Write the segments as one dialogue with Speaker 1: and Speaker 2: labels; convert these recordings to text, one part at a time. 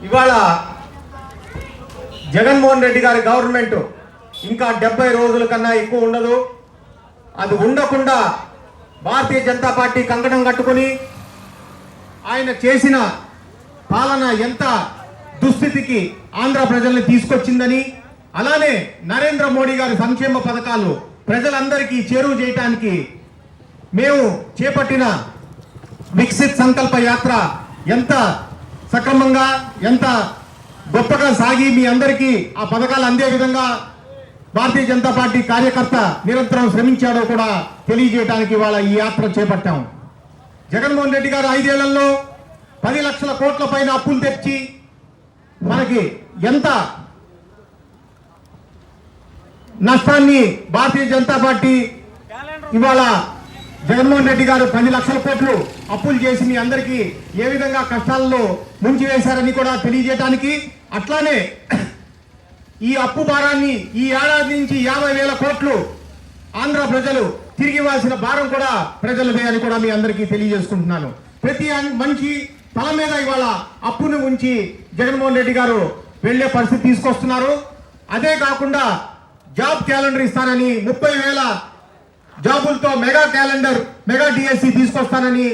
Speaker 1: ఇవాళ జగన్మోహన్ రెడ్డి గారి గవర్నమెంట్ ఇంకా డెబ్బై రోజుల కన్నా ఎక్కువ ఉండదు. అది ఉండకుండా భారతీయ జనతా పార్టీ కంకణం కట్టుకొని ఆయన చేసిన పాలన ఎంత దుస్థితికి ఆంధ్ర ప్రజల్ని తీసుకొచ్చిందని అలానే నరేంద్ర మోడీ గారి సంక్షేమ పథకాలు ప్రజలందరికీ చేరువ చేయటానికి మేము చేపట్టిన వికసిత్ సంకల్ప యాత్ర ఎంత సక్రమంగా ఎంత గొప్పగా సాగి మీ అందరికీ ఆ పథకాలు అందే విధంగా భారతీయ జనతా పార్టీ కార్యకర్త నిరంతరం శ్రమించాడో కూడా తెలియజేయడానికి ఇవాళ ఈ యాత్ర చేపట్టాం. జగన్మోహన్ రెడ్డి గారు ఐదేళ్ళలో పది లక్షల కోట్ల పైన అప్పులు తెచ్చి మనకి ఎంత నష్టాన్ని భారతీయ జనతా పార్టీ ఇవాళ జగన్మోహన్ రెడ్డి గారు పది లక్షల కోట్లు అప్పులు చేసి మీ అందరికీ ఏ విధంగా కష్టాల్లో ముంచి వేశారని కూడా తెలియజేయడానికి అట్లానే ఈ అప్పు భారాన్ని ఈ ఏడాది నుంచి యాభై వేల కోట్లు ఆంధ్ర ప్రజలు తిరిగి ఇవ్వాల్సిన భారం కూడా ప్రజలదే అని కూడా మీ అందరికీ తెలియజేసుకుంటున్నాను. ప్రతి మంచి మనిషి తల మీద ఇవాళ అప్పును ఉంచి జగన్మోహన్ రెడ్డి గారు వెళ్ళే పరిస్థితి తీసుకొస్తున్నారు. అదే కాకుండా జాబ్ క్యాలెండర్ ఇస్తానని ముప్పై వేల జాబులతో మెగా క్యాలెండర్ మెగా డిఎస్సి తీసుకొస్తానని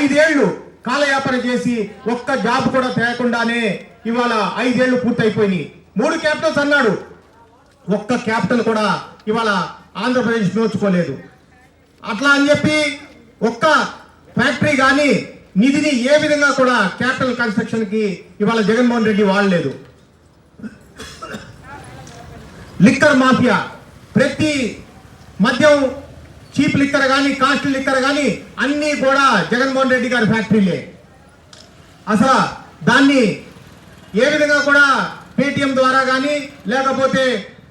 Speaker 1: ఐదేళ్ళు కాలయాపన చేసి ఒక్క జాబ్ కూడా తేకుండానే ఇవాళ ఐదేళ్ళు పూర్తయిపోయినాయి. మూడు క్యాపిటల్స్ అన్నాడు. ఒక్క క్యాపిటల్ కూడా ఇవాళ ఆంధ్రప్రదేశ్ నోచుకోలేదు. అట్లా అని చెప్పి ఒక్క ఫ్యాక్టరీ కానీ నిధిని ఏ విధంగా కూడా క్యాపిటల్ కన్స్ట్రక్షన్కి ఇవాళ జగన్మోహన్ రెడ్డి వాడలేదు. లిక్కర్ మాఫియా ప్రతి మద్యం చీప్ లిక్కర్ కానీ కాస్ట్ లిక్కర్ కానీ అన్నీ కూడా జగన్మోహన్ రెడ్డి గారి ఫ్యాక్టరీలే. అసలు దాన్ని ఏ విధంగా కూడా పేటిఎం ద్వారా కానీ లేకపోతే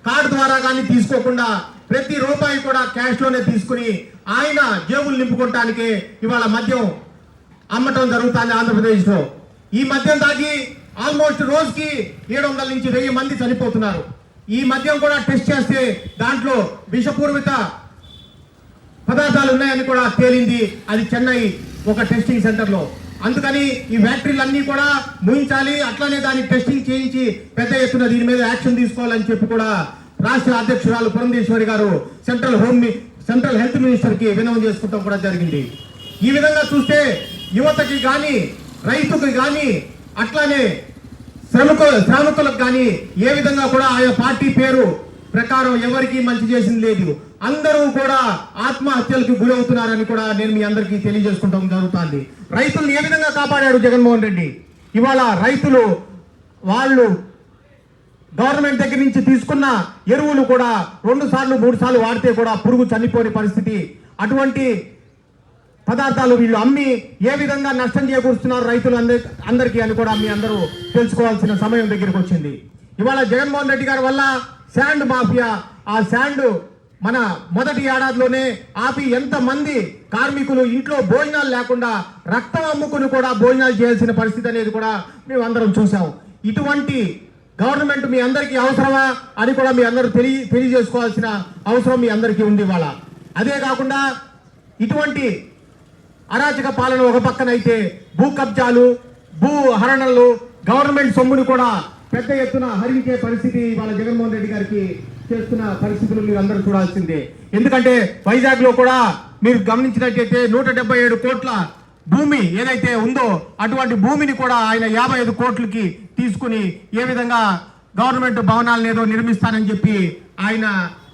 Speaker 1: కార్డు ద్వారా కానీ తీసుకోకుండా ప్రతి రూపాయి కూడా క్యాష్లోనే తీసుకుని ఆయన జేబులు నింపుకోవటానికి ఇవాళ మద్యం అమ్మటం జరుగుతుంది ఆంధ్రప్రదేశ్లో. ఈ మద్యం తాగి ఆల్మోస్ట్ రోజుకి ఏడు వందల నుంచి వెయ్యి మంది చనిపోతున్నారు. ఈ మద్యం కూడా టెస్ట్ చేస్తే దాంట్లో విషపూర్విత పదార్థాలు ఉన్నాయని కూడా తేలింది. అది చెన్నై ఒక టెస్టింగ్ సెంటర్లో. అందుకని ఈ ఫ్యాక్టరీలన్నీ కూడా ముయించాలి. అట్లానే దాన్ని టెస్టింగ్ చేయించి పెద్ద ఎత్తున దీని మీద యాక్షన్ తీసుకోవాలని చెప్పి కూడా రాష్ట్ర అధ్యక్షురాలు Purandeswari garu central home central health మినిస్టర్కి వినవం చేసుకుంటాం కూడా జరిగింది. ఈ విధంగా చూస్తే యువతకి కానీ రైతుకి కానీ అట్లానే శ్రమిక శ్రామికులకు కానీ ఏ విధంగా కూడా ఆయా పార్టీ పేరు ప్రకారం ఎవరికి మంచి చేసింది లేదు. అందరూ కూడా ఆత్మహత్యలకు గురవుతున్నారని కూడా నేను మీ అందరికీ తెలియజేసుకుంటాం జరుగుతుంది. రైతులను ఏ విధంగా కాపాడాడు జగన్మోహన్ రెడ్డి? ఇవాళ రైతులు వాళ్ళు గవర్నమెంట్ దగ్గర నుంచి తీసుకున్న ఎరువులు కూడా రెండు సార్లు మూడు సార్లు వాడితే కూడా పురుగు చనిపోని పరిస్థితి. అటువంటి పదార్థాలు వీళ్ళు అమ్మి ఏ విధంగా నష్టం చేకూరుస్తున్నారు రైతులు అందరి అందరికీ అని కూడా మీ అందరూ తెలుసుకోవాల్సిన సమయం దగ్గరికి వచ్చింది. ఇవాళ జగన్మోహన్ రెడ్డి గారి వల్ల శాండ్ మాఫియా ఆ శాండ్ మన మొదటి ఏడాదిలోనే ఆపి ఎంతమంది కార్మికులు ఇంట్లో భోజనాలు లేకుండా రక్తం అమ్ముకుని కూడా భోజనాలు చేయాల్సిన పరిస్థితి అనేది కూడా మేము అందరం చూసాం ఇటువంటి గవర్నమెంట్ మీ అందరికీ అవసరమా అని కూడా మీ అందరూ తెలియ తెలియజేసుకోవాల్సిన అవసరం మీ అందరికీ ఉంది ఇవాళ. అదే కాకుండా ఇటువంటి అరాచక పాలన ఒక పక్కన అయితే భూ కబ్జాలు భూ హరణలు గవర్నమెంట్ సొమ్ముని కూడా పెద్ద ఎత్తున హరించే పరిస్థితి ఇవాళ జగన్మోహన్ రెడ్డి గారికి చేస్తున్న పరిస్థితులు మీరు అందరూ చూడాల్సిందే. ఎందుకంటే వైజాగ్లో కూడా మీరు గమనించినట్టయితే నూట డెబ్బై ఏడు కోట్ల భూమి ఏదైతే ఉందో అటువంటి భూమిని కూడా ఆయన యాభై ఐదు కోట్లకి తీసుకుని ఏ విధంగా గవర్నమెంట్ భవనాలను ఏదో నిర్మిస్తానని చెప్పి ఆయన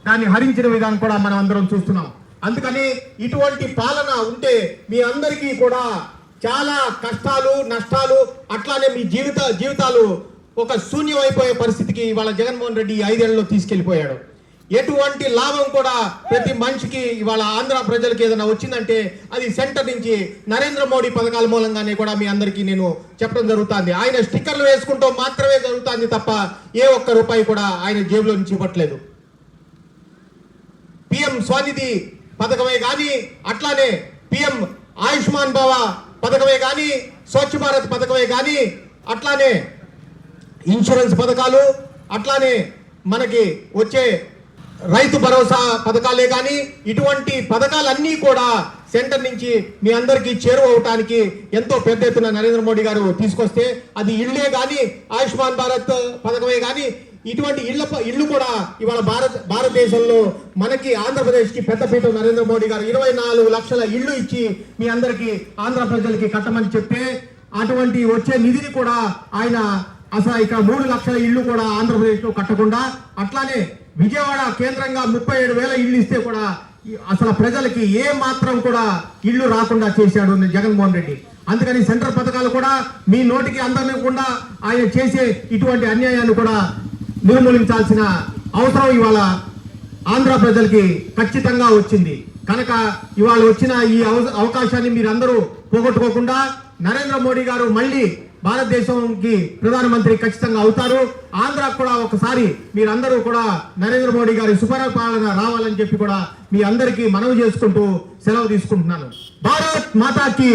Speaker 1: దాన్ని హరించిన విధానం కూడా మనం అందరం చూస్తున్నాం. అందుకని ఇటువంటి పాలన ఉంటే మీ అందరికీ కూడా చాలా కష్టాలు నష్టాలు అట్లానే మీ జీవిత జీవితాలు ఒక శూన్యమైపోయే పరిస్థితికి ఇవాళ జగన్మోహన్ రెడ్డి ఐదేళ్ళలో తీసుకెళ్ళిపోయాడు ఎటువంటి లాభం కూడా ప్రతి మనిషికి ఇవాళ ఆంధ్ర ప్రజలకు ఏదైనా వచ్చిందంటే అది సెంటర్ నుంచి నరేంద్ర మోడీ పథకాల మూలంగానే కూడా మీ అందరికీ నేను చెప్పడం జరుగుతుంది. ఆయన స్టిక్కర్లు వేసుకుంటూ మాత్రమే జరుగుతుంది తప్ప ఏ ఒక్క రూపాయి కూడా ఆయన జేబులో నుంచి ఇవ్వట్లేదు. పిఎం స్వనిధి పథకమే కానీ అట్లానే పిఎం ఆయుష్మాన్ భవ పథకమే కానీ స్వచ్ఛ భారత్ పథకమే కానీ అట్లానే ఇన్సూరెన్స్ పథకాలు అట్లానే మనకి వచ్చే రైతు భరోసా పథకాలే కానీ ఇటువంటి పథకాలన్నీ కూడా సెంటర్ నుంచి మీ అందరికీ చేరువ అవటానికి ఎంతో పెద్ద ఎత్తున నరేంద్ర మోడీ గారు తీసుకొస్తే అది ఇళ్ళే కానీ ఆయుష్మాన్ భారత్ పథకమే కానీ ఇటువంటి ఇళ్ళ ప- ఇల్లు కూడా ఇవాళ భారత భారతదేశంలో మనకి ఆంధ్రప్రదేశ్కి పెద్దపీట నరేంద్ర మోడీ గారు. ఇరవై నాలుగు లక్షల ఇళ్ళు ఇచ్చి మీ అందరికీ ఆంధ్ర ప్రజలకి కట్టమని చెప్తే అటువంటి వచ్చే నిధిని కూడా ఆయన అసలు ఇక్కడ మూడు లక్షల ఇళ్ళు కూడా ఆంధ్రప్రదేశ్లో కట్టకుండా అట్లానే విజయవాడ కేంద్రంగా ముప్పై ఏడు వేల ఇల్లు ఇస్తే కూడా అసలు ప్రజలకి ఏ మాత్రం కూడా ఇల్లు రాకుండా చేశాడు జగన్మోహన్ రెడ్డి. అందుకని సెంటర్ పథకాలు కూడా మీ నోటికి అందకుండా ఆయన చేసే ఇటువంటి అన్యాయాన్ని కూడా నిర్మూలించాల్సిన అవసరం ఇవాళ ఆంధ్ర ప్రజలకి ఖచ్చితంగా వచ్చింది. కనుక ఇవాళ వచ్చిన ఈ అవ- అవకాశాన్ని మీరందరూ పోగొట్టుకోకుండా నరేంద్ర మోడీ గారు మళ్ళీ భారతదేశంకి ప్రధానమంత్రి ఖచ్చితంగా అవుతారు. ఆంధ్ర కూడా ఒకసారి మీరందరూ కూడా నరేంద్ర మోడీ గారి సుపరిపాలన రావాలని చెప్పి కూడా మీ అందరికీ మనవి చేసుకుంటూ సెలవు తీసుకుంటున్నాను. భారత్ మాతాకి